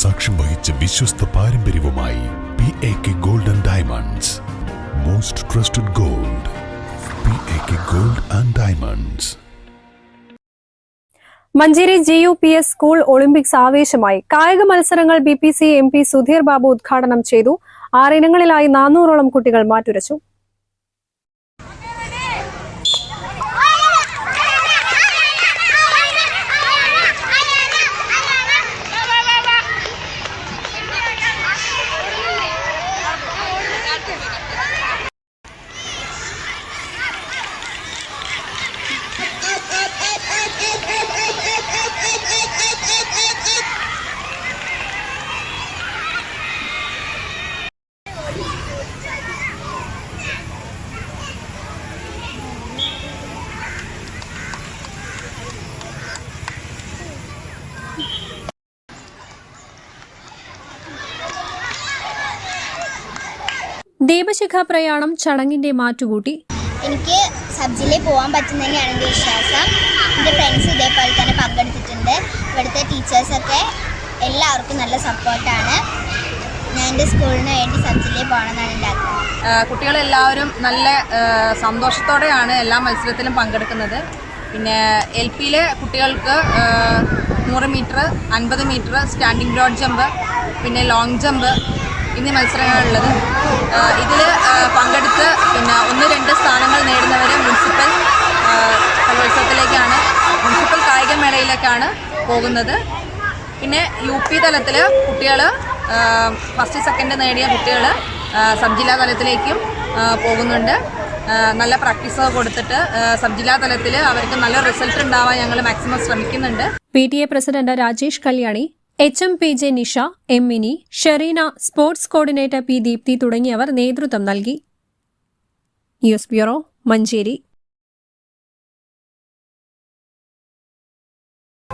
സാക്ഷ്യം വഹിച്ച വിശ്വസ്ത പാരമ്പര്യവുമായി P A K gold and diamonds most trusted gold P A K gold and diamonds Manjeri G U P S school olympics ആവേശമായി കായിക മത്സരങ്ങൾ B P C M P Sudheer Babu ഉദ്ഘാടനം ചെയ്തു. ആറിനങ്ങളിലായി നാനൂറോളം കുട്ടികൾ മാറ്റുരച്ചു. ദീപശിഖ പ്രയാണം ചടങ്ങിന്റെ മാറ്റുകൂട്ടി. എനിക്ക് സബ്ജിലെ പോകാൻ പറ്റുന്നതിനാണ് എന്റെ വിശ്വാസം. എന്റെ ഫ്രണ്ട്സ് ഇതേപോലെ തന്നെ പങ്കെടുത്തിട്ടുണ്ട്. ഇവിടുത്തെ ടീച്ചേഴ്സൊക്കെ എല്ലാവർക്കും നല്ല സപ്പോർട്ടാണ് ഞാൻ എന്റെ സ്കൂളിന് വേണ്ടി സബ്ജിലെ പോകണമെന്നാണ് എന്റെ ആഗ്രഹം. കുട്ടികളെല്ലാവരും നല്ല സന്തോഷത്തോടെയാണ് എല്ലാ മത്സരത്തിലും പങ്കെടുക്കുന്നത്. പിന്നെ എൽ പിയിലെ കുട്ടികൾക്ക് നൂറ് മീറ്റർ അൻപത് മീറ്റർ സ്റ്റാൻഡിംഗ് ബ്രോഡ് ജമ്പ് പിന്നെ ലോങ് ജമ്പ് എന്നീ മത്സരങ്ങളുള്ളത് മേളയിലേക്കാണ് പോകുന്നത്. പിന്നെ യു പി തലത്തിൽ കുട്ടികൾ ഫസ്റ്റ് സെക്കൻഡ് നേടിയ കുട്ടികൾ സബ് ജില്ലാ തലത്തിലേക്കും പോകുന്നുണ്ട്. നല്ല പ്രാക്ടീസ് കൊടുത്തിട്ട് സബ് ജില്ലാ തലത്തിൽ അവർക്ക് നല്ല റിസൾട്ട് ഉണ്ടാവാൻ ഞങ്ങൾ മാക്സിമം ശ്രമിക്കുന്നുണ്ട്. P T A president Rajesh Kalyani H M P J Nisha M Mini Sherina sports coordinator P Deepthi തുടങ്ങിയവർ നേതൃത്വം നൽകി. News bureau Manjeri.